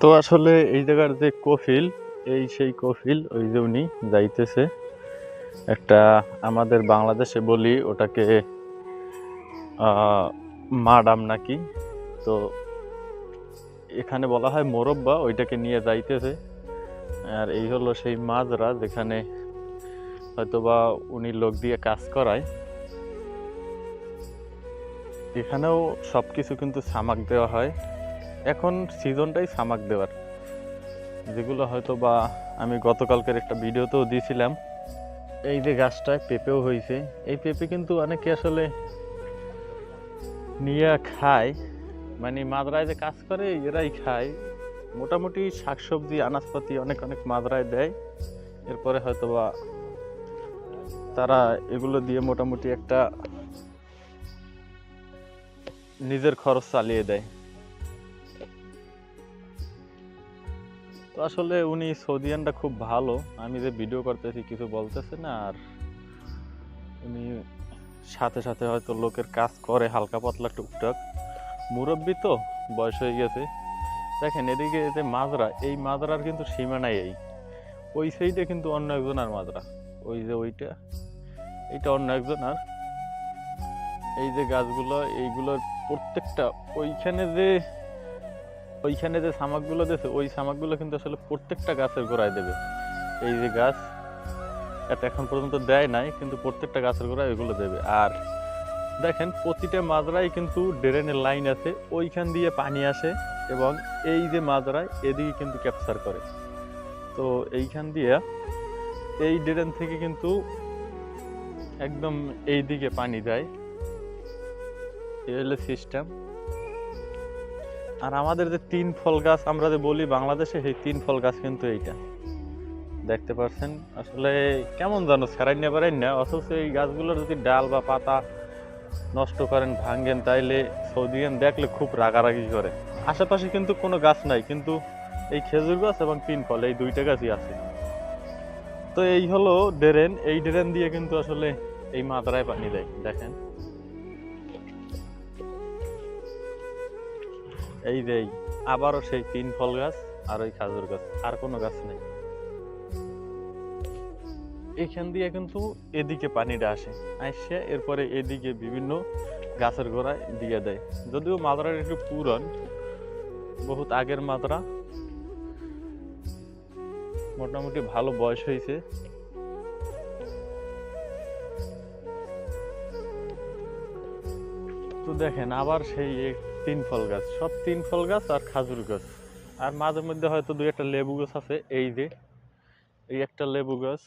তো আসলে এই জায়গার যে কফিল, এই সেই কফিল, ওই যে উনি যাইতেছে, একটা আমাদের বাংলাদেশে বলি ওটাকে মাডাম নাকি, তো এখানে বলা হয় মোরব্বা, ওইটাকে নিয়ে যাইতেছে। আর এই হলো সেই মাজরা, যেখানে হয়তোবা উনি লোক দিয়ে কাজ করায়। এখানেও সব কিছু কিন্তু সামাক দেওয়া হয়। এখন সিজনটাই সামাক দেওয়ার। যেগুলো হয়তো বা আমি গতকালকের একটা ভিডিওতেও দিয়েছিলাম এই যে গাছটায় পেঁপেও হয়েছে এই পেঁপে কিন্তু অনেকে আসলে নিয়ে খায়। মানে মাদ্রায় যে কাজ করে, এরাই খায়। মোটামুটি শাকসবজি, আনাজপাতি অনেক অনেক মাদ্রায় দেয়। এরপরে হয়তো বা তারা এগুলো দিয়ে মোটামুটি একটা নিজের খরচ চালিয়ে দেয়। তো আসলে উনি সৌদিয়ানটা খুব ভালো। আমি যে ভিডিও করতেছি কিছু বলতেছে না, আর উনি সাথে সাথে হয়তো লোকের কাজ করে, হালকা পাতলা টুকটাক। মুরব্বী তো, বয়স হয়ে গেছে। দেখেন, এদিকে যে মাজরা, এই মাজরার কিন্তু সীমানাই এই। ওই সাইডে কিন্তু অন্য একজন আর মাজরা। ওই যে ওইটা, এইটা অন্য একজন আর। এই যে গাছগুলো, এইগুলোর প্রত্যেকটা, ওইখানে যে ওইখানে যে সামাকগুলো দিয়েছে, ওই সামাকগুলো কিন্তু আসলে প্রত্যেকটা গাছের গোড়ায় দেবে। এই যে গাছ, এটা এখন পর্যন্ত দেয় নাই, কিন্তু প্রত্যেকটা গাছের গোড়ায় ওইগুলো দেবে। আর দেখেন, প্রতিটা মাজরায় কিন্তু ড্রেনের লাইন আছে, ওইখান দিয়ে পানি আসে এবং এই যে মাজরায় এদিকে কিন্তু ক্যাপচার করে। তো এইখান দিয়ে এই ড্রেন থেকে কিন্তু একদম এই দিকে পানি যায়। এই হলো সিস্টেম আর আমাদের যে তিন ফল গাছ আমরা যে বলি, বাংলাদেশে সেই তিন ফল গাছ কিন্তু এইটা। দেখতে পাচ্ছেন আসলে কেমন জানো, ছাড়াই নিয়ে পারেন না, অথচ এই গাছগুলোর যদি ডাল বা পাতা নষ্ট করেন ভাঙ্গেন তাইলে সৌদিয়ান দেখলে খুব রাগারাগি করে। আশেপাশে কিন্তু কোনো গাছ নাই, কিন্তু এই খেজুর গাছ এবং তিন ফল, এই দুইটা গাছই আছে। তো এই হলো ড্রেন, এই ড্রেন দিয়ে কিন্তু আসলে এই মাদ্রায় পানি দেয়, দেখেন। এই যে আবারও সেই তিন ফল গাছ আর ওই খাজুর গাছ, আর কোনো গাছ নেই। এইখান দিয়ে কিন্তু এদিকে পানিটা আসে আসছে এরপরে এদিকে বিভিন্ন গাছের গোড়ায় দিয়ে দেয়। যদিও মাদ্রার একটু পুরন, বহুত আগের মাদ্রা, মোটামুটি ভালো বয়স হয়েছে। তো দেখেন, আবার সেই তিন ফল গাছ। সব তিন ফল গাছ আর খাজুর গাছ। আর মাঝে মধ্যে হয়তো দুই একটা লেবু গাছ আছে, এই যে, এই একটা লেবু গাছ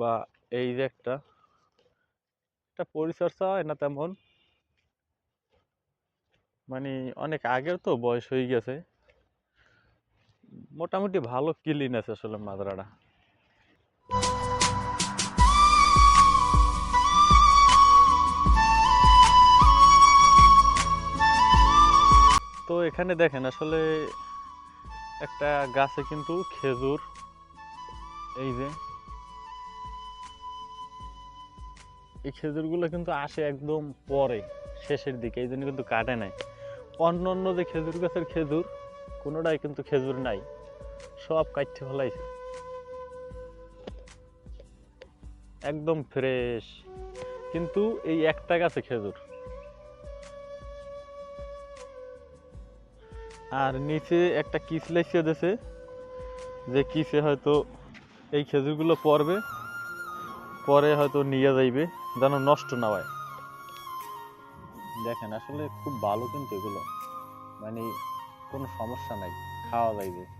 বা এই যে একটা। একটা পরিচর্যা হয় না তেমন। মানে অনেক আগের তো বয়স হয়ে গেছে। মোটামুটি ভালো ক্লিন আছে আসলে মাদ্রাটা। এখানে দেখেন আসলে একটা গাছে কিন্তু খেজুর, এই যে। এই খেজুরগুলো কিন্তু আসে একদম পরে, শেষের দিকে, এই জন্য কিন্তু কাটে নাই। অন্য অন্য যে খেজুর গাছের খেজুর, কোনোটাই কিন্তু খেজুর নাই। সব কাটতে ফেলাইছে। একদম ফ্রেশ কিন্তু এই একটা গাছে খেজুর। আর নিচে একটা কিস লাইসিয়ে দিয়েছে যে কিসে হয়তো এই খেজুরগুলো পরবে পরে হয়তো নিয়ে যাইবে, যেন নষ্ট না হয়। দেখেন, আসলে খুব ভালো কিন্তু এগুলো। মানে কোনো সমস্যা নাই, খাওয়া যাইবে।